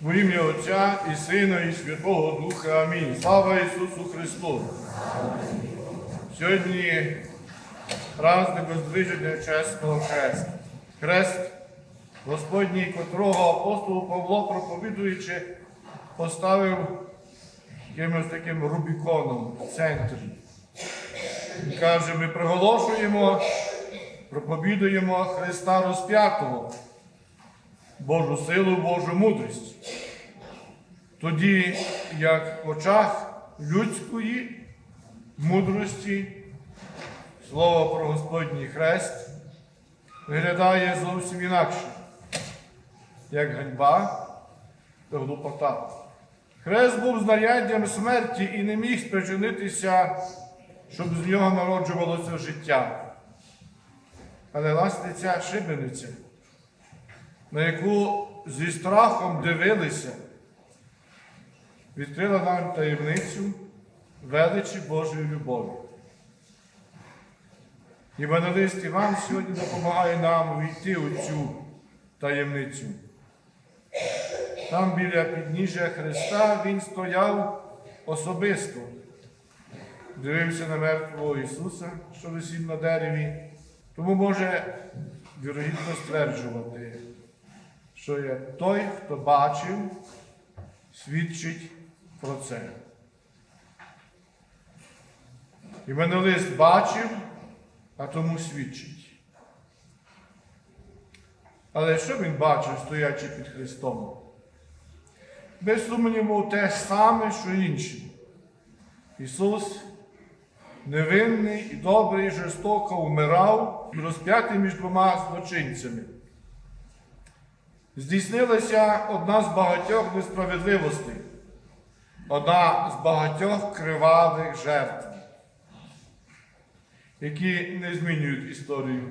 Во ім'я Отця і Сина, і Святого Духа. Амінь. Слава Ісусу Христу! Сьогодні праздник Воздвиження Чесного Хреста. Хрест Господній, котрого апостол Павло, проповідуючи, поставив якимось таким Рубіконом в центрі. Він каже, ми приголошуємо, проповідуємо Христа розп'ятого. Божу силу, Божу мудрість. Тоді, як в очах людської мудрості, слово про Господній хрест виглядає зовсім інакше, як ганьба та глупота. Хрест був знаряддям смерті і не міг спричинитися, щоб з нього народжувалося життя. Але власне ця шибениця на яку зі страхом дивилися, відкрила нам таємницю величі Божої любові. Івангелист Іван сьогодні допомагає нам війти у цю таємницю. Там біля підніжжя Христа Він стояв особисто, дивився на мертвого Ісуса, що висів на дереві, тому може вірогідно стверджувати, що є той, хто бачив, свідчить про це. Івангелист бачив, а тому свідчить. Але що він бачив, стоячи під Христом? Без сумніву, те саме, що інші. Ісус невинний і добрий, і жорстоко вмирав, розп'ятий між двома злочинцями здійснилася одна з багатьох несправедливостей, одна з багатьох кривавих жертв, які не змінюють історію.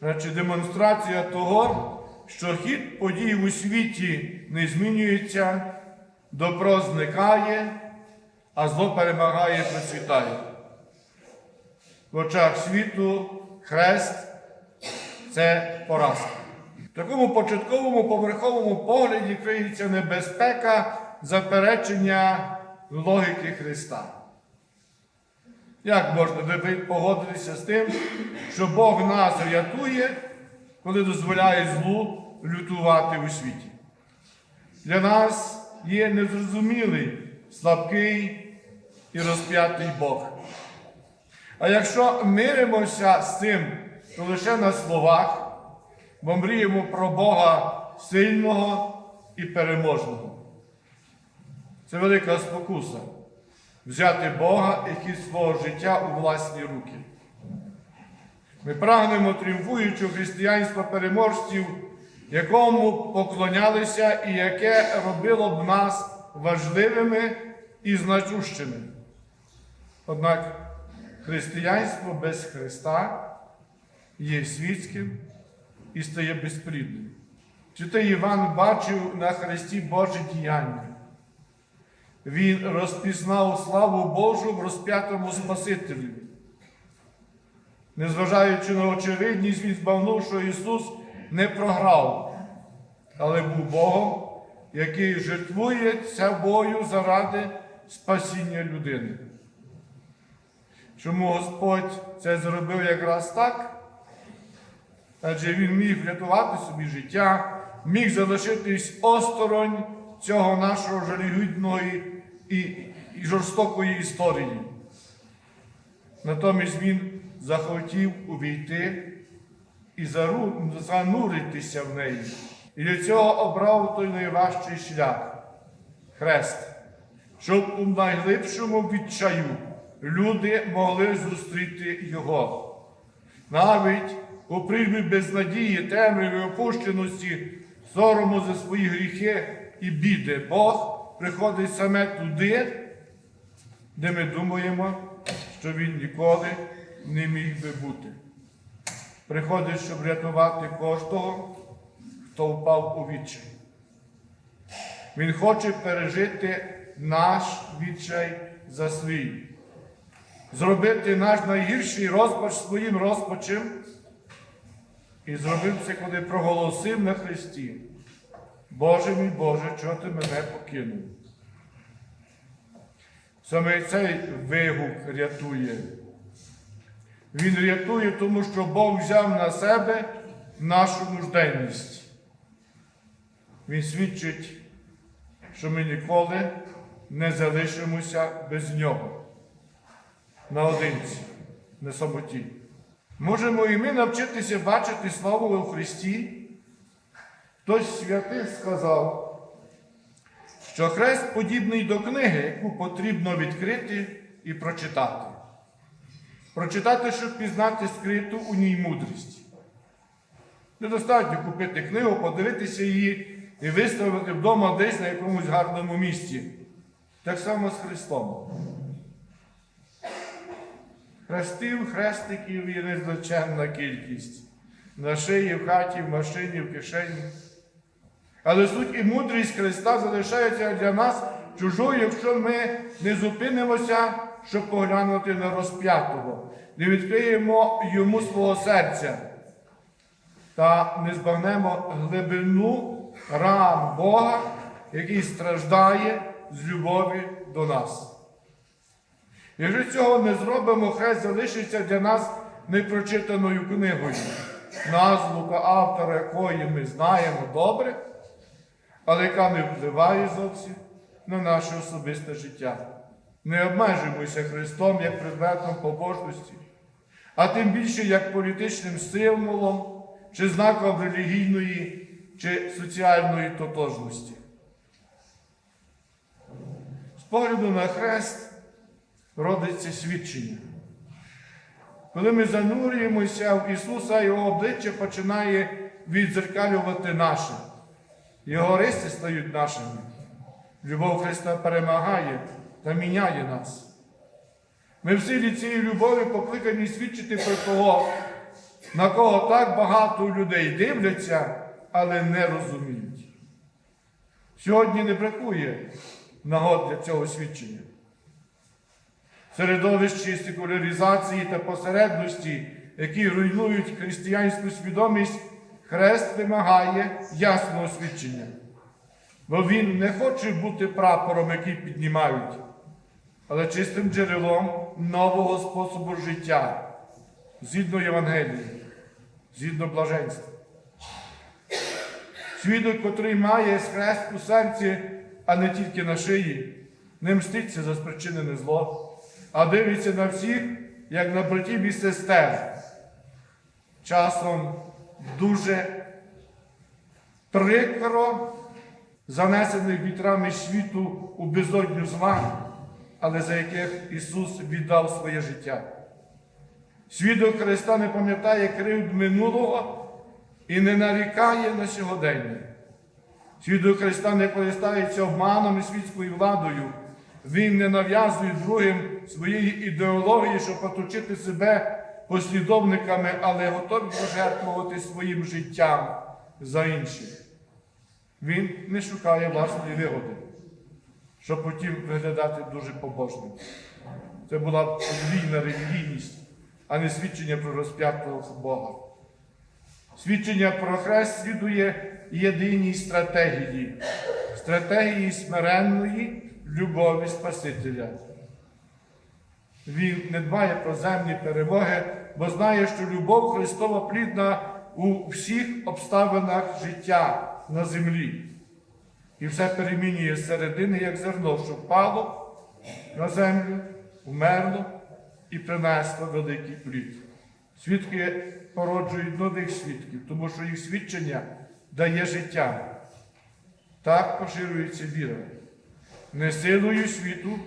Значить, демонстрація того, що хід подій у світі не змінюється, добро зникає, а зло перемагає і процвітає. В очах світу хрест це поразка. Такому початковому поверховому погляді криється небезпека заперечення логіки Христа. Як можна погодитися з тим, що Бог нас рятує, коли дозволяє злу лютувати у світі? Для нас є незрозумілий, слабкий і розп'ятий Бог. А якщо миримося з цим, то лише на словах бо мріємо про Бога сильного і переможного. Це велика спокуса взяти Бога і хід свого життя у власні руки. Ми прагнемо тріумфуючого християнства переможців, якому поклонялися і яке робило б нас важливими і значущими. Однак християнство без Христа є світським і стає безплідним. Ти Іван бачив на Христі Боже діяння? Він розпізнав славу Божу в розп'ятому Спасителі. Незважаючи на очевидність, він збагнув, що Ісус не програв, але був Богом, який жертвує собою заради спасіння людини. Чому Господь це зробив якраз так? Адже він міг врятувати собі життя, міг залишитись осторонь цього нашого жалюгідної і, і жорстокої історії. Натомість він захотів увійти і зануритися в неї. І для цього обрав той найважчий шлях хрест, щоб у найглибшому відчаю люди могли зустріти його. Навіть у призмі безнадії, темряви, опущеності, сорому за свої гріхи і біди, Бог приходить саме туди, де ми думаємо, що Він ніколи не міг би бути. Приходить, щоб рятувати кожного, хто впав у відчай. Він хоче пережити наш відчай за свій, зробити наш найгірший розпач своїм розпачем. І зробив це, коли проголосив на Христі. Боже мій Боже, чого ти мене покинув? Саме цей вигук рятує. Він рятує, тому що Бог взяв на себе нашу нужденність. Він свідчить, що ми ніколи не залишимося без нього. Наодинці, на самоті. Можемо і ми навчитися бачити славу у Христі. Хтось святий сказав, що хрест подібний до книги, яку потрібно відкрити і прочитати. Прочитати, щоб пізнати скриту у ній мудрість. Недостатньо купити книгу, подивитися її і виставити вдома десь на якомусь гарному місці. Так само з Христом. Хрестів, хрестиків є незліченна кількість. На шиї, в хаті, в машині, в кишені. Але суть і мудрість Христа залишається для нас чужою, якщо ми не зупинимося, щоб поглянути на розп'ятого, не відкриємо йому свого серця та не збагнемо глибину ран Бога, який страждає з любові до нас. Якщо цього не зробимо, хрест залишиться для нас непрочитаною книгою, назвука автора якої ми знаємо добре, але яка не впливає зовсім на наше особисте життя. Не обмежуємося Христом як предметом побожності, а тим більше як політичним символом чи знаком релігійної чи соціальної тотожності. З погляду на хрест родиться свідчення. Коли ми занурюємося в Ісуса, Його обличчя починає відзеркалювати наше. Його риси стають нашими. Любов Христа перемагає та міняє нас. Ми в силі цієї любові покликані свідчити про того, на кого так багато людей дивляться, але не розуміють. Сьогодні не бракує нагод для цього свідчення. Середовищі секуляризації та посередності, які руйнують християнську свідомість, хрест вимагає ясного свідчення. Бо він не хоче бути прапором, який піднімають, але чистим джерелом нового способу життя, згідно Євангелії, згідно блаженства. Свідок, котрий має хрест у серці, а не тільки на шиї, не мститься за спричинене зло, а дивиться на всіх, як на братів і сестер. Часом дуже прикро занесених вітрами світу у безодню зла, але за яких Ісус віддав своє життя. Свідок Христа не пам'ятає кривд минулого і не нарікає на сьогодення. Свідок Христа не користається обманом і світською владою. Він не нав'язує другим своєї ідеології, щоб оточити себе послідовниками, але готовий пожертвувати своїм життям за інших. Він не шукає власної вигоди, щоб потім виглядати дуже побожним. Це була подвійна релігійність, а не свідчення про розп'ятого Бога. Свідчення про хрест слідує єдиній стратегії, стратегії смиренної любові Спасителя. Він не дбає про земні перемоги, бо знає, що любов Христова плідна у всіх обставинах життя на землі. І все перемінює з середини, як зерно, що впало на землю, умерло і принесло великий плід. Свідки породжують нових свідків, тому що їх свідчення дає життя. Так поширюється віра. Не силою світу,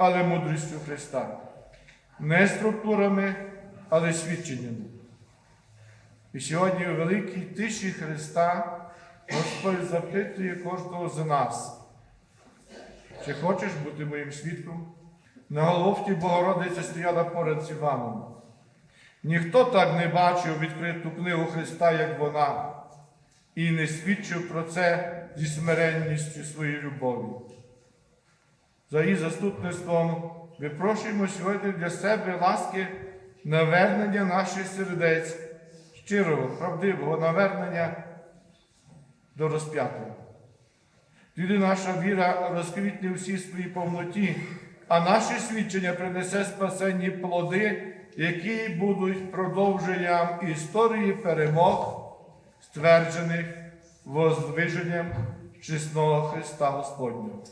але мудрістю Христа. Не структурами, але свідченнями. І сьогодні у великій тиші Христа Господь запитує кожного з нас. Чи хочеш бути моїм свідком? На головці Богородиця стояла поряд з Іваном. Ніхто так не бачив відкриту книгу Христа, як вона, і не свідчив про це зі смиренністю своєї любові. За її заступництвом випрошуємо сьогодні для себе ласки навернення наших сердець, щирого, правдивого навернення до розп'ятого. Тоді наша віра розквітне всій своїй повноті, а наше свідчення принесе спасенні плоди, які будуть продовженням історії перемог, стверджених воздвиженням чесного Христа Господнього.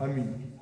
Амінь.